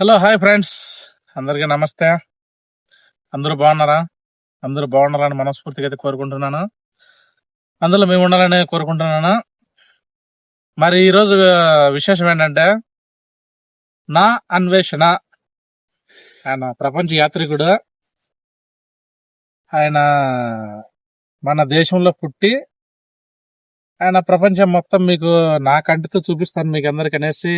Hello hi friends అందరికీ నమస్తే. అందరూ బాగున్నారా? అందరూ బాగున్నారా అని మనస్ఫూర్తిగా అయితే కోరుకుంటున్నాను. అందులో మేము ఉండాలని కోరుకుంటున్నాను. మరి ఈరోజు విశేషం ఏంటంటే నా అన్వేషణ. ఆయన ప్రపంచ యాత్రికుడు. ఆయన మన దేశంలో పుట్టి ఆయన ప్రపంచం మొత్తం మీకు నా కంటితో చూపిస్తాను మీకు అందరికి అనేసి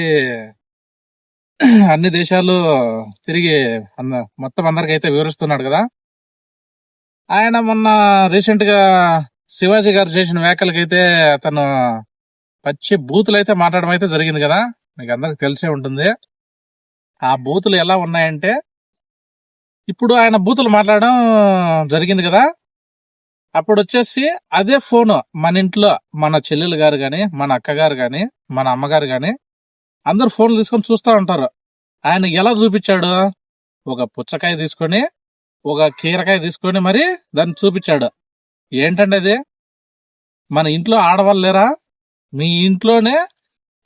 అన్ని దేశాలు తిరిగి అన్న- మొత్తం అందరికి అయితే వివరిస్తున్నాడు కదా. ఆయన మొన్న రీసెంట్గా శివాజీ గారు చేసిన వ్యాఖ్యలకైతే అతను పచ్చి బూతులు అయితే మాట్లాడడం అయితే జరిగింది కదా. మీకు అందరికి తెలిసే ఉంటుంది. ఆ బూతులు ఎలా ఉన్నాయంటే ఇప్పుడు ఆయన బూతులు మాట్లాడడం జరిగింది కదా. అప్పుడు వచ్చేసి అదే ఫోన్ మన ఇంట్లో మన చెల్లెలు గారు కానీ మన అక్కగారు కానీ మన అమ్మగారు కానీ అందరు ఫోన్లు తీసుకొని చూస్తూ ఉంటారు. ఆయన ఎలా చూపించాడు? ఒక పుచ్చకాయ తీసుకొని ఒక కీరకాయ తీసుకొని మరి దాన్ని చూపించాడు. ఏంటండి అది? మన ఇంట్లో ఆడవాళ్ళు లేరా? మీ ఇంట్లోనే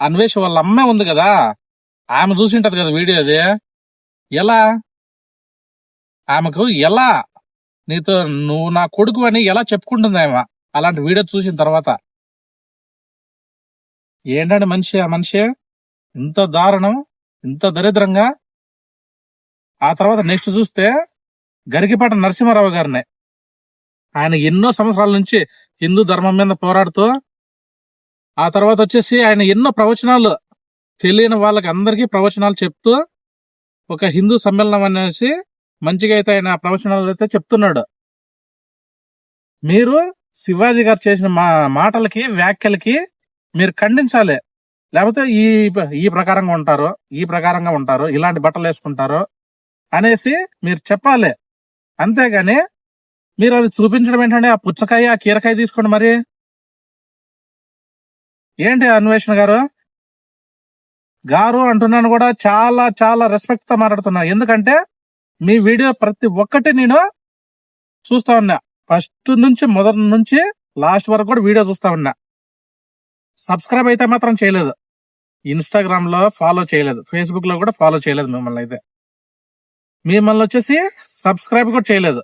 అన్వేష వాళ్ళ అమ్మే ఉంది కదా? ఆమె చూసింటది కదా వీడియో అది. ఎలా? ఆమెకు ఎలా? నీతో నువ్వు నా కొడుకు అని ఎలా చెప్పుకుంటుంది ఆమె? అలాంటి వీడియో చూసిన తర్వాత. ఏంటండి మనిషి ఆ మనిషి? ఇంత దారుణం ఇంత దరిద్రంగా? ఆ తర్వాత నెక్స్ట్ చూస్తే గరికిపాట నరసింహారావు గారిని. ఆయన ఎన్నో సంవత్సరాల నుంచి హిందూ ధర్మం మీద పోరాడుతూ ఆ తర్వాత వచ్చేసి ఆయన ఎన్నో ప్రవచనాలు తెలియని వాళ్ళకి అందరికీ ప్రవచనాలు చెప్తూ ఒక హిందూ సమ్మేళనం అనేసి మంచిగా అయితే ఆయన ప్రవచనాలు అయితే చెప్తున్నాడు. మీరు శివాజీ గారు చేసిన మా మాటలకి వ్యాఖ్యలకి మీరు ఖండించాలి. లేకపోతే ఈ ఈ ప్రకారంగా ఉంటారు ఈ ప్రకారంగా ఉంటారు ఇలాంటి బట్టలు వేసుకుంటారు అనేసి మీరు చెప్పాలి. అంతేగాని మీరు అది చూపించడం ఏంటంటే ఆ పుచ్చకాయ ఆ కీరకాయ తీసుకోండి మరి. ఏంటి అన్వేషణ గారు? గారు అంటున్నాను కూడా చాలా చాలా రెస్పెక్ట్తో మాట్లాడుతున్నా. ఎందుకంటే మీ వీడియో ప్రతి ఒక్కటి నేను చూస్తా ఉన్నా. ఫస్ట్ నుంచి మొదటి నుంచి లాస్ట్ వరకు కూడా వీడియో చూస్తా ఉన్నా. సబ్స్క్రైబ్ అయితే మాత్రం చేయలేదు. ఇన్స్టాగ్రామ్లో ఫాలో చేయలేదు. ఫేస్బుక్లో కూడా ఫాలో చేయలేదు మిమ్మల్ని అయితే. మిమ్మల్ని వచ్చేసి సబ్స్క్రైబ్ కూడా చేయలేదు.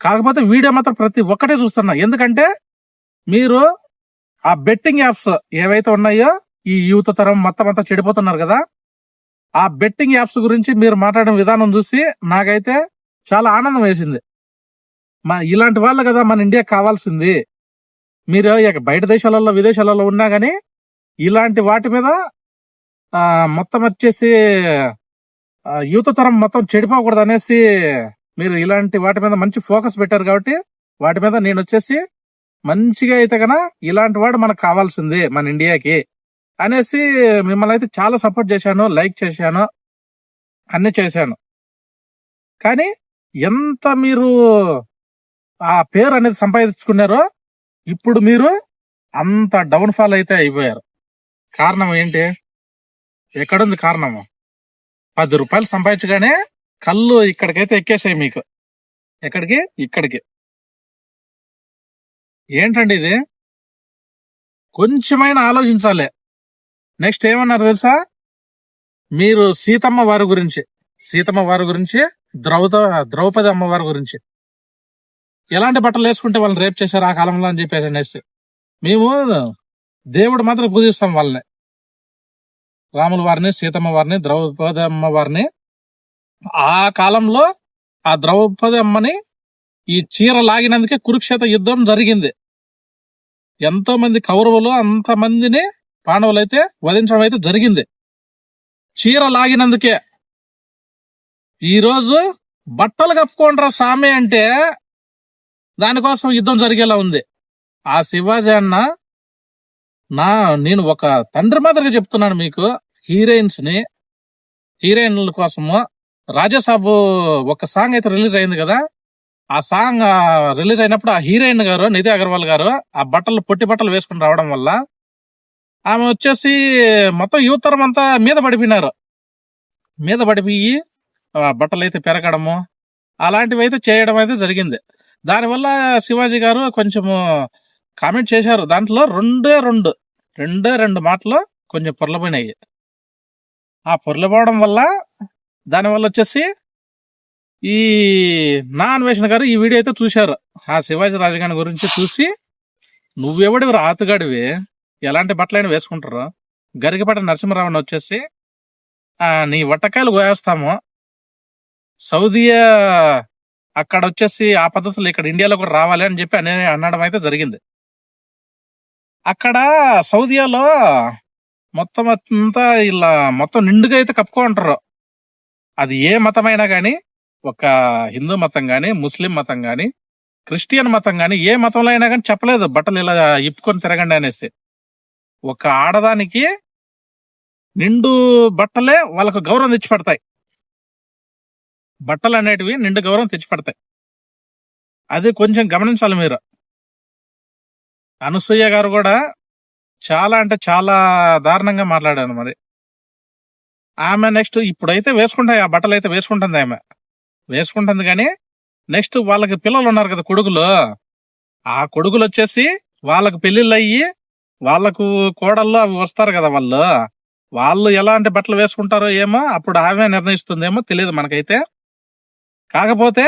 కాకపోతే వీడియో మాత్రం ప్రతి ఒక్కటే చూస్తున్నా. ఎందుకంటే మీరు ఆ బెట్టింగ్ యాప్స్ ఏవైతే ఉన్నాయో ఈ యూత్ తరం మొత్తం అంతా చెడిపోతున్నారు కదా ఆ బెట్టింగ్ యాప్స్ గురించి మీరు మాట్లాడిన విధానం చూసి నాకైతే చాలా ఆనందం వేసింది. మా ఇలాంటి వాళ్ళు కదా మన ఇండియా కావాల్సింది. మీరు ఇక బయట దేశాలలో విదేశాలలో ఉన్నా కానీ ఇలాంటి వాటి మీద మొత్తం వచ్చేసి యూత తరం మొత్తం చెడిపోకూడదు అనేసి మీరు ఇలాంటి వాటి మీద మంచి ఫోకస్ పెట్టారు కాబట్టి వాటి మీద నేను వచ్చేసి మంచిగా అయితే గన ఇలాంటి వాడు మనకు కావాల్సింది మన ఇండియాకి అనేసి మిమ్మల్ని అయితే చాలా సపోర్ట్ చేశాను లైక్ చేశాను అన్ని చేశాను. కానీ ఎంత మీరు ఆ పేరు అనేది సంపాదించుకున్నారో ఇప్పుడు మీరు అంత డౌన్ ఫాల్ అయితే అయిపోయారు. కారణం ఏంటి? ఎక్కడుంది కారణము? పది రూపాయలు సంపాదించగానే కళ్ళు ఇక్కడికైతే ఎక్కేసాయి మీకు. ఎక్కడికి? ఇక్కడికి. ఏంటండి ఇది? కొంచెమైనా ఆలోచించాలి. నెక్స్ట్ ఏమన్నారు తెలుసా? మీరు సీతమ్మ వారి గురించి సీతమ్మ వారి గురించి ద్రౌద ద్రౌపది అమ్మవారి గురించి. ఎలాంటి బట్టలు వేసుకుంటే వాళ్ళని రేప్ చేశారు ఆ కాలంలో అని చెప్పేసి అనేసి. మేము దేవుడు మాత్రం పూజిస్తాం వాళ్ళని. రాముల వారిని సీతమ్మ వారిని ద్రౌపది అమ్మ వారిని. ఆ కాలంలో ఆ ద్రౌపది అమ్మని ఈ చీర లాగినందుకే కురుక్షేత్ర యుద్ధం జరిగింది. ఎంతో మంది కౌరవులు అంత మందిని పాండవులు అయితే వధించడం అయితే జరిగింది. చీర లాగినందుకే. ఈరోజు బట్టలు కప్పుకుంటారా సామి అంటే దానికోసం యుద్ధం జరిగేలా ఉంది. ఆ శివాజీ అన్న నా నేను ఒక తండ్రి మాదిరిగా చెప్తున్నాను మీకు. హీరోయిన్స్ని హీరోయిన్ల కోసము రాజాసాబు ఒక సాంగ్ అయితే రిలీజ్ అయింది కదా. ఆ సాంగ్ రిలీజ్ అయినప్పుడు ఆ హీరోయిన్ గారు నిధి అగర్వాల్ గారు ఆ బట్టలు పొట్టి బట్టలు వేసుకుని రావడం వల్ల ఆమె వచ్చేసి మొత్తం యువతరం అంతా మీద పడిపోయినారు. మీద పడిపోయి ఆ బట్టలు అయితే పెరగడము అలాంటివి అయితే చేయడం అయితే జరిగింది. దానివల్ల శివాజీ గారు కొంచెము కామెంట్ చేశారు. దాంట్లో రెండే రెండు రెండే రెండు మాటలు కొంచెం పొరలపోయినాయి. ఆ పొరలపోవడం వల్ల దానివల్ల వచ్చేసి ఈ నా అన్వేషణ గారు ఈ వీడియో అయితే చూశారు. ఆ శివాజీ రాజగాని గురించి చూసి నువ్వెవడివి రాతగాడివి ఎలాంటి బట్టలైనా వేసుకుంటారు? గరికపేట నరసింహరావుని వచ్చేసి నీ వట్టకాయలు కోయేస్తాము సౌదీ అక్కడ వచ్చేసి ఆ పద్ధతులు ఇక్కడ ఇండియాలో కూడా రావాలి అని చెప్పి అనే అనడం అయితే జరిగింది. అక్కడ సౌదియాలో మొత్తం అంతా ఇలా మొత్తం నిండుగా అయితే కప్పుకో ఉంటారు అది ఏ మతమైనా కానీ ఒక హిందూ మతం కానీ ముస్లిం మతం కానీ క్రిస్టియన్ మతం కానీ ఏ మతంలో అయినా కానీ చెప్పలేదు. బట్టలు ఇలా ఇప్పుకొని తిరగండి అనేసి. ఒక ఆడదానికి నిండు బట్టలే వాళ్ళకు గౌరవం తెచ్చిపెడతాయి. బట్టలు అనేటివి నిండు గౌరవం తెచ్చిపెడతాయి. అది కొంచెం గమనించాలి మీరు. అనసూయ గారు కూడా చాలా అంటే చాలా దారుణంగా మాట్లాడాను మరి. ఆమె నెక్స్ట్ ఇప్పుడైతే వేసుకుంటాయి ఆ బట్టలు అయితే వేసుకుంటుంది ఆమె. వేసుకుంటుంది కానీ నెక్స్ట్ వాళ్ళకి పిల్లలు ఉన్నారు కదా కొడుకులు. ఆ కొడుకులు వచ్చేసి వాళ్ళకి పెళ్ళిళ్ళు అయ్యి వాళ్ళకు కోడళ్ళు అవి వస్తారు కదా వాళ్ళు. వాళ్ళు ఎలాంటి బట్టలు వేసుకుంటారో ఏమో అప్పుడు ఆమె నిర్ణయిస్తుందేమో తెలియదు మనకైతే. కాకపోతే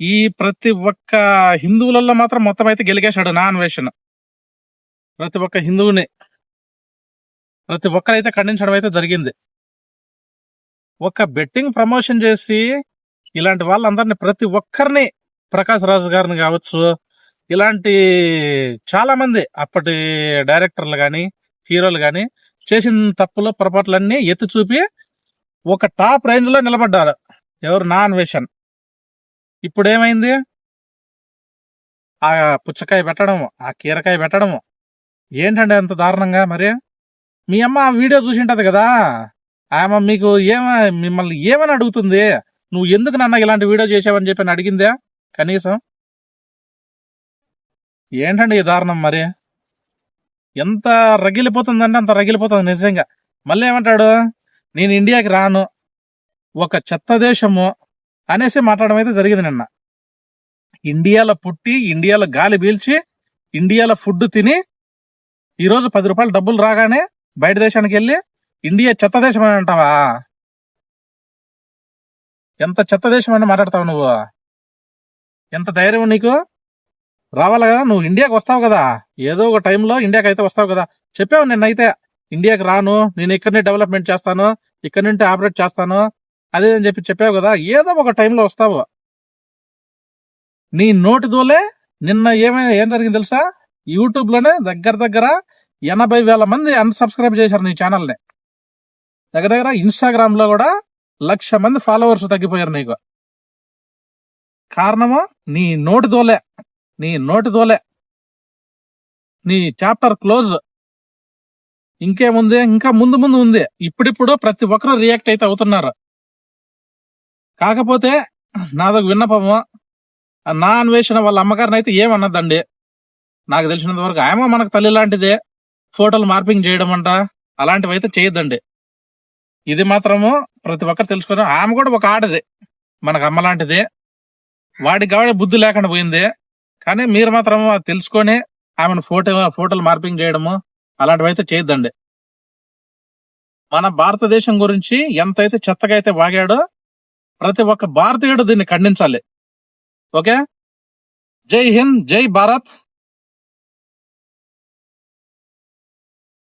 ఈ ప్రతి ఒక్క హిందువులలో మాత్రం మొత్తం అయితే గెలిగేశాడు నా అన్వేషణ. ప్రతి ఒక్క హిందువుని ప్రతి ఒక్కరైతే ఖండించడం అయితే జరిగింది. ఒక బెట్టింగ్ ప్రమోషన్ చేసి ఇలాంటి వాళ్ళందరినీ ప్రతి ఒక్కరిని ప్రకాష్ రాజు గారిని కావచ్చు ఇలాంటి చాలా మంది అప్పటి డైరెక్టర్లు కానీ హీరోలు కానీ చేసిన తప్పులు పొరపాట్లన్నీ ఎత్తి చూపి ఒక టాప్ రేంజ్లో నిలబడ్డారు. ఎవరు? నా అన్వేషణ. ఇప్పుడు ఏమైంది ఆ పుచ్చకాయ పెట్టడము ఆ కీరకాయ పెట్టడము. ఏంటండి అంత దారుణంగా మరి? మీ అమ్మ ఆ వీడియో చూసింటది కదా? ఆమె మీకు ఏమ మిమ్మల్ని ఏమని అడుగుతుంది? నువ్వు ఎందుకు నన్న ఇలాంటి వీడియో చేసావని చెప్పి అడిగిందే? కనీసం? ఏంటండి ఈ దారుణం మరి? ఎంత రగిలిపోతుందంటే అంత రగిలిపోతుంది నిజంగా. మళ్ళీ ఏమంటాడు? నేను ఇండియాకి రాను. ఒక చెత్త దేశము అనేసి మాట్లాడడం అయితే జరిగింది నిన్న. ఇండియాలో పుట్టి ఇండియాలో గాలి పీల్చి ఇండియాలో ఫుడ్ తిని ఈరోజు పది రూపాయలు డబ్బులు రాగానే బయట దేశానికి వెళ్ళి ఇండియా చెత్త దేశం అని అంటావా? ఎంత చెత్త దేశం అని మాట్లాడతావు నువ్వు? ఎంత ధైర్యం నీకు? రావాలి కదా నువ్వు ఇండియాకి వస్తావు కదా. ఏదో ఒక టైంలో ఇండియాకి అయితే వస్తావు కదా. చెప్పావు నిన్నైతే ఇండియాకి రాను నేను ఇక్కడనే డెవలప్మెంట్ చేస్తాను ఇక్కడ నుండి ఆపరేట్ చేస్తాను అదే అని చెప్పి చెప్పావు కదా ఏదో ఒక టైంలో వస్తావు. నీ నోటి దోలే నిన్న ఏమైనా ఏం జరిగింది తెలుసా? యూట్యూబ్లోనే దగ్గర దగ్గర ఎనభై వేల మంది అన్సబ్స్క్రైబ్ చేశారు నీ ఛానల్ని దగ్గర దగ్గర ఇన్స్టాగ్రామ్లో కూడా లక్ష మంది ఫాలోవర్స్ తగ్గిపోయారు నీకు. కారణము నీ నోటి దోలే నీ నోటి దోలే. నీ చాప్టర్ క్లోజ్ ఇంకేముంది? ఇంకా ముందు ముందు ఉంది. ఇప్పుడిప్పుడు ప్రతి ఒక్కరు రియాక్ట్ అయితే అవుతున్నారు. కాకపోతే నాదొక విన్నపము. నా అన్వేషణ వాళ్ళ అమ్మగారిని అయితే ఏమన్నదండి? నాకు తెలిసినంత వరకు ఆమె మనకు తల్లి లాంటిదే. ఫోటోలు మార్పింగ్ చేయడం అంట. అలాంటివి అయితే చేయొద్దండి. ఇది మాత్రము ప్రతి ఒక్కరు తెలుసుకుని ఆమె కూడా ఒక ఆడది. మనకు అమ్మ లాంటిది. వాడికి కాబట్టి బుద్ధి లేకుండా పోయింది. కానీ మీరు మాత్రము అది తెలుసుకొని ఆమెను ఫోటో ఫోటోలు మార్పింగ్ చేయడము అలాంటివి అయితే చేయొద్దండి. మన భారతదేశం గురించి ఎంతైతే చెత్తగా అయితే వాగాడో ప్రతి ఒక్క భారతీయుడు దీన్ని ఖండించాలి. ఓకే? జై హింద్ జై భారత్.